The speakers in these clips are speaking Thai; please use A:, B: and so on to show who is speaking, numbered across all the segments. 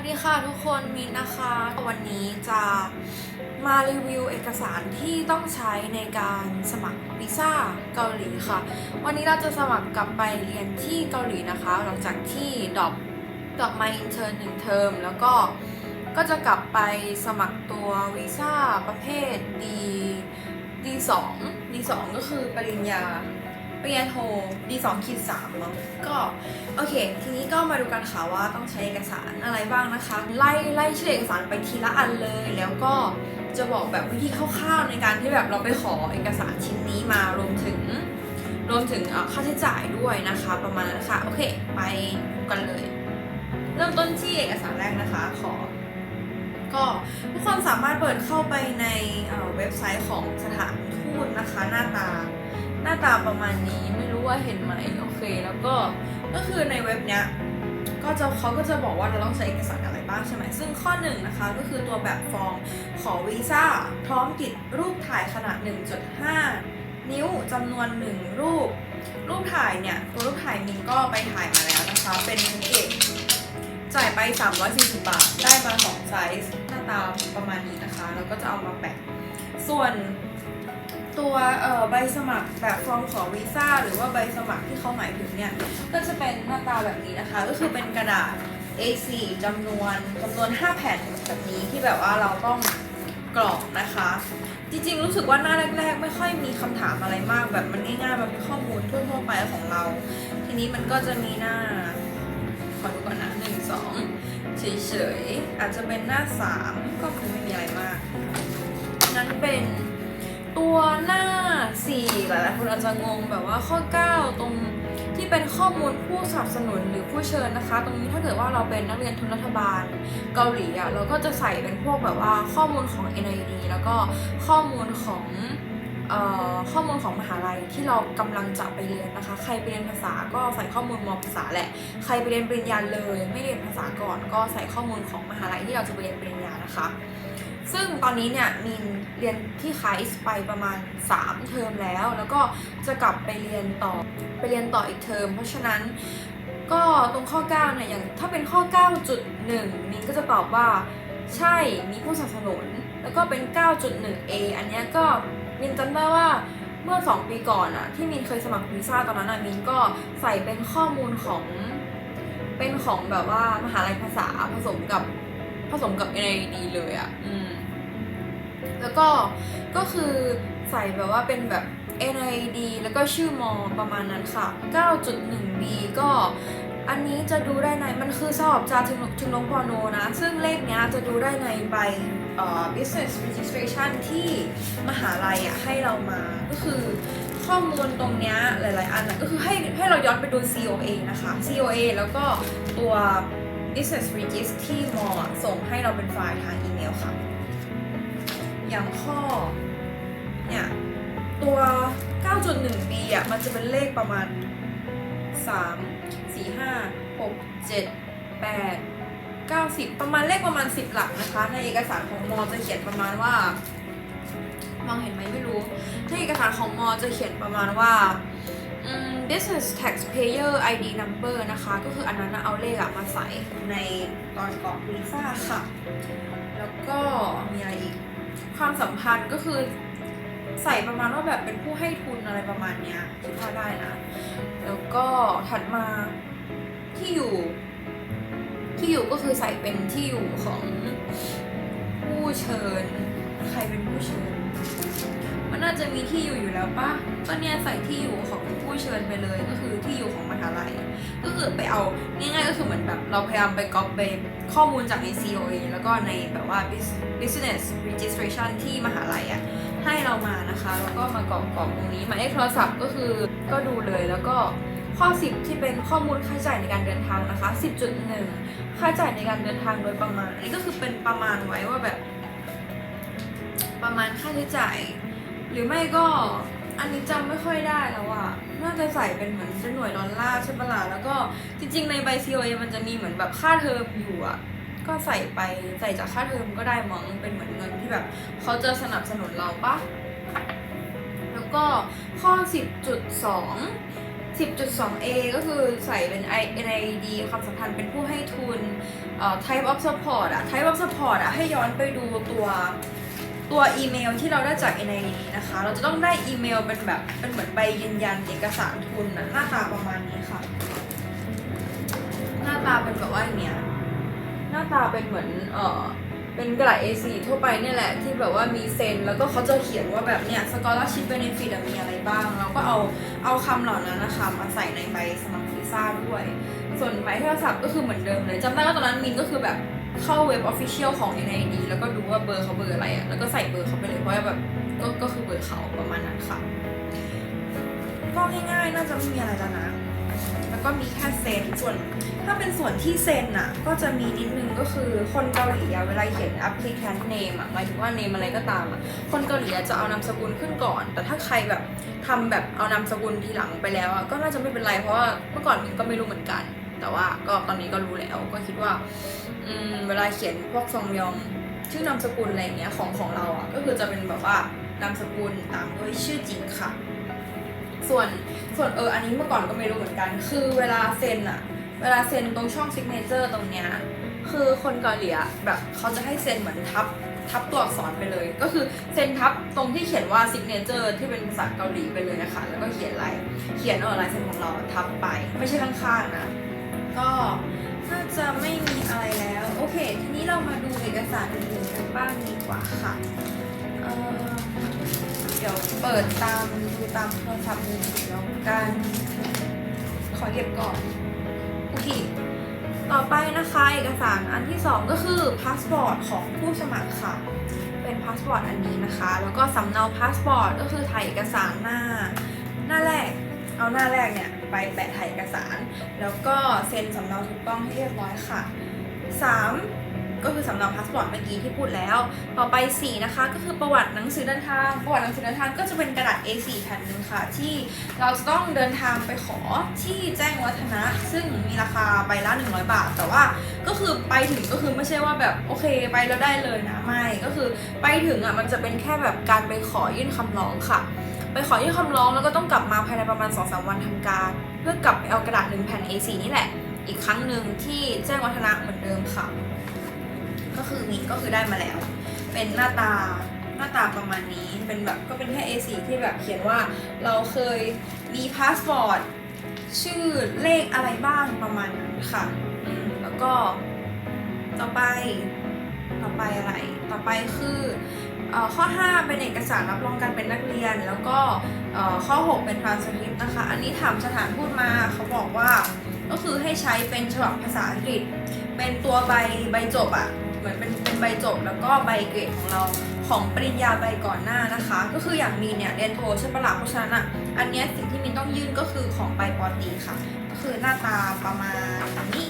A: สดีค่ะทุกคนมินนะคะ วันนี้จะมารีวิวเอกสารที่ต้องใช้ในการสมัครวีซ่าเกาหลีค่ะ วันนี้เราจะสมัครกลับไปเรียนที่เกาหลีนะคะ หลังจากที่ดรอปดรอปมาอินเทอร์หนึ่งเทอมแล้วก็ก็จะกลับไปสมัครตัววีซ่าประเภท D D2 D2 ก็คือปริญญา ปริญญาโท D2 ขีด3เนาะก็โอเค ทีนี้ก็มาดูกันค่ะว่าต้องใช้เอกสารอะไรบ้างนะคะ ไล่ไล่ชื่อเอกสารไปทีละอันเลย แล้วก็จะบอกแบบวิธีคร่าวๆในการที่แบบเราไปขอเอกสารชิ้นนี้มารวมถึง รวมถึงเออค่าใช้จ่ายด้วยนะคะ ประมาณนั้นค่ะโอเค ไปดูกันเลย เริ่มต้นที่เอกสารแรกนะคะขอก็ทุกคนสามารถเปิดเข้าไปในเอ่อเว็บไซต์ของสถานทูตนะคะ หน้าตา หน้าตาประมาณนี้ไม่รู้ว่าเห็นไหมโอเค แล้วก็ก็คือในเว็บเนี้ยก็จะเขาก็จะบอกว่าเราต้องใช้เอกสารอะไรบ้างใช่ไหมซึ่งข้อหนึ่งนะคะก็คือตัวแบบฟอร์มขอวีซ่าพร้อมติดรูปถ่ายขนาด 1.5 นิ้วจำนวน 1 รูป รูปถ่ายเนี่ยตัวรูปถ่ายมินก็ไปถ่ายมาแล้วนะคะ เป็นเอกจ่ายไป 340 บาท ได้มาสองไซส์หน้าตาประมาณนี้นะคะ แล้วก็จะเอามาแปะส่วน ตัวเอ่อใบสมัครแบบฟอร์มขอวีซ่าหรือว่าใบสมัครที่เขาหมายถึงเนี่ย ก็จะเป็นหน้าตาแบบนี้นะคะ ก็คือเป็นกระดาษ A4 จำนวนจำนวน 5 แผ่นแบบนี้ที่แบบว่าเราต้องกรอกนะคะ จริงๆ รู้สึกว่าหน้าแรก ๆ ไม่ค่อยมีคำถามอะไรมาก แบบมันง่ายๆมันเป็นข้อมูลทั่วๆไปของเรา ทีนี้มันก็จะมีหน้า ขอดูก่อนนะหนึ่งสองเฉยๆ อาจจะเป็นหน้าสามก็คงไม่มีอะไรมาก นั้นเป็น ตัวหน้า 4 หลายๆคนอาจจะงงแบบว่าข้อ 9 ตรงที่เป็นข้อมูลผู้สนับสนุนหรือผู้เชิญนะคะ ตรงนี้ถ้าเกิดว่าเราเป็นนักเรียนทุนรัฐบาลเกาหลีอะเราก็จะใส่เป็นพวกแบบว่าข้อมูลของ NID แล้วก็ข้อมูลของข้อมูลของมหาลัยที่เรากำลังจะไปเรียนนะคะ ใครไปเรียนภาษาก็ใส่ข้อมูลมภาษาแหละ ใครไปเรียนปริญญาเลย ไม่เรียนภาษาก่อน ก็ใส่ข้อมูลของมหาลัยที่เราจะไปเรียนปริญญานะคะ ซึ่งตอนนี้เนี่ยมินเรียนที่ไคส์ไปประมาณ 3 เทอมแล้ว แล้วก็จะกลับไปเรียนต่อไปเรียนต่ออีกเทอม เพราะฉะนั้นก็ตรงข้อ 9 เนี่ยอย่างถ้าเป็นข้อ 9.1 มินก็จะตอบว่าใช่มีผู้สนับสนุน แล้วก็เป็น 9.1a อันเนี้ยก็มินจำได้ว่าเมื่อ 2 ปีก่อนอะที่มินเคยสมัครวีซ่าตอนนั้นอะมินก็ใส่เป็นข้อมูลของเป็นของแบบว่ามหาลัยภาษาผสมกับผสมกับ NID เลยอะ่ะ อืม แล้วก็ก็คือใส่แบบว่าเป็นแบบ NID แล้วก็ชื่อมอประมาณนั้นค่ะ 9.1B ก็อันนี้จะดูได้ในมันคือสอบจาถึงถึงลงปอโนนะ ซึ่งเลขเนี้ยจะดูได้ในใบ business registration ที่มหาลัยอะให้เรามาก็คือข้อมูลตรงเนี้ยหลาย ๆ อันนะก็คือให้ให้เราย้อนไปดู COA นะคะ COA แล้วก็ตัว business register ที่มอส่งให้เราเป็นไฟล์ทางอีเมลค่ะ อย่างข้อเนี่ยตัว 9.1b อะมันจะเป็นเลขประมาณ 3 4 5 6 7 8 9 10ประมาณเลขประมาณ 10 หลักนะคะ ในเอกสารของมอจะเขียนประมาณว่ามองเห็นไหมไม่รู้ ในเอกสารของมอจะเขียนประมาณว่า business taxpayer ID number นะคะ ก็คืออันนั้นเอาเลขอะมาใส่ในตอนกรอกวีซ่าค่ะ แล้วก็มีอะไรอีก ความสัมพันธ์ก็คือใส่ประมาณว่าแบบเป็นผู้ให้ทุนอะไรประมาณเนี้ยคิดว่าได้นะ แล้วก็ถัดมาที่อยู่ ที่อยู่ก็คือใส่เป็นที่อยู่ของผู้เชิญ ใครเป็นผู้เชิญ มันน่าจะมีที่อยู่อยู่แล้วปะก็เนี่ยใส่ที่อยู่ของผู้เชิญไปเลยก็คือที่อยู่ของมหาลัยก็คือไปเอาง่ายๆก็คือเหมือนแบบเราพยายามไปก๊อปไป ข้อมูลจากใน COA แล้วก็ในแบบว่า business registration ที่มหาลัยอะให้เรามานะคะ แล้วก็มากรอกกรอกตรงนี้หมายเลขโทรศัพท์ก็คือก็ดูเลยแล้วก็ข้อ 10 ที่เป็นข้อมูลค่าใช้จ่ายในการเดินทางนะคะ 10.1 ค่าใช้จ่ายในการเดินทางโดยประมาณนนี้ก็คือเป็นประมาณไว้ว่าแบบ ประมาณค่าใช้จ่าย หรือไม่ก็ อันนี้จำไม่ค่อยได้แล้วอะน่าจะใส่เป็นเหมือนเป็นหน่วยดอลลาร์ใช่ปะล่ะแล้วก็จริง ๆ ในใบ COA มันจะมีเหมือนแบบค่าเทอมอยู่อะก็ใส่ไปใส่จากค่าเทอมก็ได้มั้งเป็นเหมือนเงินที่แบบเขาจะสนับสนุนเราปะแล้วก็ข้อ 10.2 10.2a ก็คือใส่เป็น I- NID ความสัมพันธ์เป็นผู้ให้ทุนเอ่อ type of support อะ type of support อะให้ย้อนไปดูตัว ตัวอีเมลที่เราได้จาก NID นะคะ เราจะต้องได้อีเมลเป็นแบบเป็นเหมือนใบยืนยันเอกสารทุนนะหน้าตาประมาณนี้ค่ะ หน้าตาเป็นแบบว่าอย่างเงี้ยหน้าตาเป็นเหมือนเออเป็นกระดาษ A4 ทั่วไปเนี่ยแหละที่แบบว่ามีเซ็น แล้วก็เขาจะเขียนว่าแบบเนี่ย scholarship benefit อะมีอะไรบ้าง แล้วก็เอาเอาคำเหล่านั้นนะคะมาใส่ในใบสมัครวีซ่าด้วย ส่วนหมายโทรศัพท์ก็คือเหมือนเดิมเลยจำได้ว่าตอนนั้นมินก็คือแบบ เข้าเว็บ official ของ NID แล้วก็ดูว่าเบอร์เขาเบอร์อะไรอะแล้วก็ใส่เบอร์เขาไปเลยเพราะว่าแบบก็ก็คือเบอร์เขาประมาณนั้นค่ะก็ง่ายๆน่าจะไม่มีอะไรแล้วนะ แล้วก็มีแค่เซ็นส่วน ถ้าเป็นส่วนที่เซ็นอะก็จะมีนิดนึงก็คือคนเกาหลีอะเวลาเขียน applicant name อะหมายถึงว่า name อะไรก็ตามอะคนเกาหลีจะเอานามสกุลขึ้นก่อน แต่ถ้าใครแบบทำแบบเอานามสกุลทีหลังไปแล้วอะก็น่าจะไม่เป็นไรเพราะว่าเมื่อก่อนมินก็ไม่รู้เหมือนกัน แต่ว่าก็ตอนนี้ก็รู้แล้วก็คิดว่า อืมเวลาเขียนพวกซองยองชื่อนามสกุลอะไรเงี้ยของของเราอะก็คือจะเป็นแบบว่านามสกุลตามด้วยชื่อจริงค่ะ ส่วนส่วนเอออันนี้เมื่อก่อนก็ไม่รู้เหมือนกัน คือเวลาเซ็นอะ เวลาเซ็นตรงช่องซิกเนเจอร์ตรงเนี้ยคือคนเกาหลีอะแบบเขาจะให้เซ็นเหมือนทับทับตัวอักษรไปเลย ก็คือเซ็นทับตรงที่เขียนว่าซิกเนเจอร์ที่เป็นภาษาเกาหลีไปเลยนะคะแล้วก็เขียนลายเขียนเออลายเซ็นของเราทับไป ไม่ใช่ข้างๆนะ ก็ น่าจะไม่มีอะไรแล้ว โอเค ทีนี้เรามาดูเอกสารอื่นๆกันบ้างดีกว่าค่ะเเดี๋ยวเปิดตามดูตามโทรศัพท์มือถือแล้วกัน ขอเก็บก่อน โอเค ต่อไปนะคะเอกสารอันที่สองก็คือพาสปอร์ตของผู้สมัครค่ะ เป็นพาสปอร์ตอันนี้นะคะ แล้วก็สำเนาพาสปอร์ตก็คือถ่ายเอกสารหน้า หน้าแรก เอาหน้าแรกเนี่ย ไปแปะถ่ายเอกสาร แล้วก็เซ็นสำเนาถูกต้องให้เรียบร้อยค่ะ 3. ก็คือสำเนาพาสปอร์ตเมื่อกี้ที่พูดแล้ว ต่อไป 4 นะคะ ก็คือประวัติหนังสือเดินทาง ประวัติหนังสือเดินทางก็จะเป็นกระดาษ A4 แผ่นหนึ่งค่ะ ที่เราจะต้องเดินทางไปขอที่แจ้งวัฒนะ ซึ่งมีราคาใบละ 100 บาท แต่ว่าก็คือไปถึงก็คือไม่ใช่ว่าแบบโอเคไปแล้วได้เลยนะ ไม่ ก็คือไปถึงอะมันจะเป็นแค่แบบการไปขอยื่นคำร้องค่ะ ไปขอยื่นคำร้องแล้วก็ต้องกลับมาภายในประมาณ 2-3 วันทำการ เพื่อกลับไปเอากระดาษหนึ่งแผ่น A4 นี่แหละ อีกครั้งหนึ่งที่แจ้งวัฒนะเหมือนเดิมค่ะ ก็คือมีก็คือได้มาแล้ว เป็นหน้าตาหน้าตาประมาณนี้เป็นแบบก็เป็นแค่ A4 ที่แบบเขียนว่าเราเคยมีพาสปอร์ตชื่อเลขอะไรบ้างประมาณนั้นค่ะอืมแล้วก็ต่อไปต่อไปอะไร ต่อไปคือ ข้อ 5 เป็นเอกสารรับรองการเป็นนักเรียน แล้วก็ข้อ 6 เป็น transcript นะคะ อันนี้ถามสถานทูตมาเขาบอกว่าก็คือให้ใช้เป็นฉบับภาษาอังกฤษ เป็นตัวใบใบจบอะเหมือนเป็นเป็นใบจบแล้วก็ใบเกรดของเราของปริญญาใบก่อนหน้านะคะ ก็คืออย่างมีนเนี่ยเรียนโทใช่ปะล่ะเพราะฉะนั้นอะอันนี้สิ่งที่มินต้องยื่นก็คือของใบปอตีค่ะ ก็คือหน้าตาประมาณนี้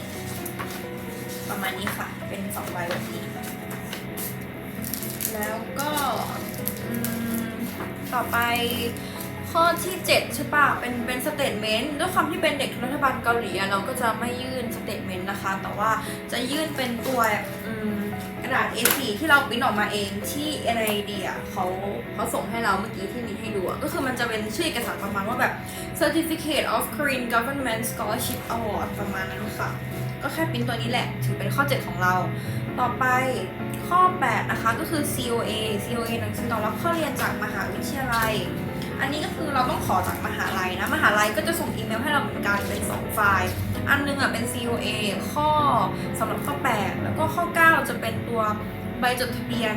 A: ประมาณนี้ค่ะ เป็นสองใบแบบนี้ แล้วก็ต่อไปข้อที่ 7 ใช่ปะเป็นเป็นสเตทเมนต์ด้วยความที่เป็นเด็กรัฐบาลเกาหลีอะเราก็จะไม่ยื่นสเตทเมนต์นะคะ แต่ว่าจะยื่นเป็นตัวกระดาษ A4 ที่เราปริ้นออกมาเองที่ NID อะเขาเขาส่งให้เราเมื่อกี้ที่มินให้ดู ก็คือมันจะเป็นชื่อเอกสารประมาณว่าแบบ Certificate of Korean Government Scholarship Award ประมาณนั้นค่ะ ก็แค่ปริ้นตัวนี้แหละ ถือเป็นข้อ 7 ของเรา ต่อไป ข้อ 8 นะคะก็คือ COA COA หนังสือตอบรับเข้าเรียนจากมหาวิทยาลัย อันนี้ก็คือเราต้องขอจากมหาลัยนะ มหาลัยก็จะส่งอีเมลให้เราเหมือนกันเป็น 2 ไฟล์ อันหนึงอะเป็น COA ข้อสำหรับข้อ 8 แล้วก็ข้อ 9 จะเป็นตัวใบจดทะเบียน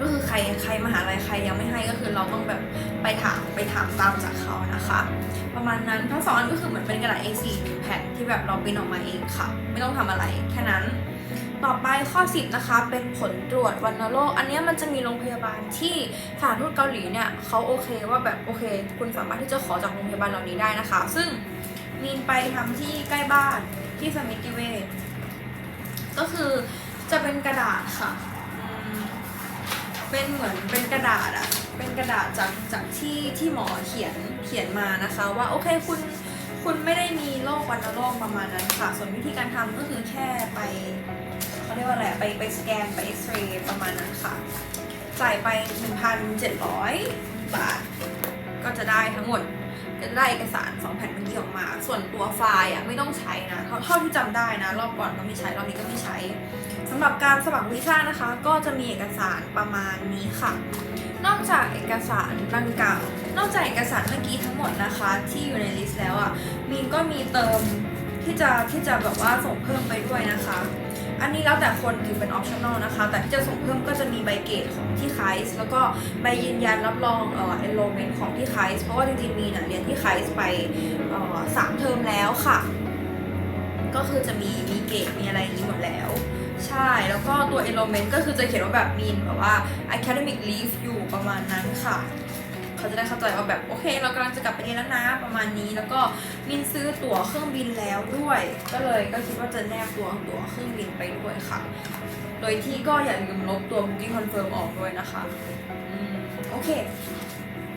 A: ก็คือใครใครมหาลัยใครยังไม่ให้ก็คือเราต้องแบบไปถามไปถามตามจากเขานะคะ ประมาณนั้นทั้งสองอันก็คือเหมือนเป็นกระดาษ A4 แผ่นที่แบบเราปริ้นออกมาเองค่ะ ไม่ต้องทำอะไรแค่นั้น ต่อไปข้อ 10 นะคะ เป็นผลตรวจวัณโรค อันนี้มันจะมีโรงพยาบาลที่สถานทูตเกาหลีเนี่ยเขาโอเคว่าแบบโอเค คุณสามารถที่จะขอจากโรงพยาบาลเหล่านี้ได้นะคะ ซึ่งมีนไปทำที่ใกล้บ้านที่สมิติเวชก็คือจะเป็นกระดาษค่ะเป็นเหมือนเป็นกระดาษอะเป็นกระดาษจากจากที่ที่หมอเขียนเขียนมานะคะ ว่าโอเคคุณคุณไม่ได้มีโรควัณโรคประมาณนั้นค่ะ ส่วนวิธีการทำก็คือแค่ไป เขาเรียกว่าอะไรไปไปสแกนไปเอ็กซเรย์ประมาณนั้นค่ะ จ่ายไป 1,700 บาท ก็จะได้ทั้งหมดก็จะได้เอกสารสองแผ่นเมื่อกี้ออกมา ส่วนตัวไฟล์อะไม่ต้องใช้นะเท่าเท่าที่จำได้นะ รอบก่อนก็ไม่ใช้รอบนี้ก็ไม่ใช้สำหรับการสมัครวีซ่านะคะ ก็จะมีเอกสารประมาณนี้ค่ะ นอกจากเอกสารดังกล่าวนอกจากเอกสารเมื่อกี้ทั้งหมดนะคะ ที่อยู่ในลิสต์แล้วอะมีนก็มีเติม ที่จะที่จะแบบว่าส่งเพิ่มไปด้วยนะคะ อันนี้แล้วแต่คนถือเป็นออปชั่นอลนะคะ แต่ที่จะส่งเพิ่มก็จะมีใบเกรดของที่ไคส์แล้วก็ใบยืนยันรับรองเอ่อ enrollment ของที่ไคส์เพราะว่าจริงๆมีน่ะเรียนที่ไคส์ไปเอ่อสามเทอมแล้วค่ะ ก็คือจะมีมีเกรดมีอะไรอย่างนี้หมดแล้วใช่ แล้วก็ตัว enrollment ก็คือจะเขียนว่าแบบมีนแบบว่า academic leave อยู่ประมาณนั้นค่ะ เขาจะได้เข้าใจว่าแบบโอเค เรากำลังจะกลับไปเรียนแล้วนะประมาณนี้ แล้วก็มินซื้อตั๋วเครื่องบินแล้วด้วย ก็เลยก็คิดว่าจะแนบตัวตั๋วเครื่องบินไปด้วยค่ะ โดยที่ก็อย่าลืมลบตัว booking confirm ออกด้วยนะคะอืมโอเค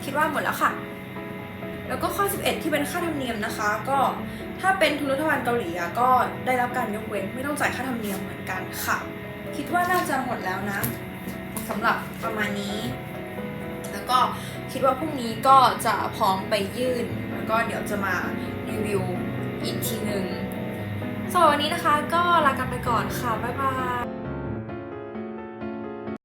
A: คิดว่าหมดแล้วค่ะแล้วก็ข้อ 11 ที่เป็นค่าธรรมเนียมนะคะ ก็ถ้าเป็นทุนรัฐบาลเกาหลีอะก็ได้รับการยกเว้นไม่ต้องจ่ายค่าธรรมเนียมเหมือนกันค่ะ คิดว่าน่าจะหมดแล้วนะสำหรับประมาณนี้ ก็คิดว่าพรุ่งนี้ก็จะพร้อมไปยื่น แล้วก็เดี๋ยวจะมารีวิวอีกทีหนึ่งสำหรับวันนี้นะคะก็ลากันไปก่อนค่ะ บ๊ายบาย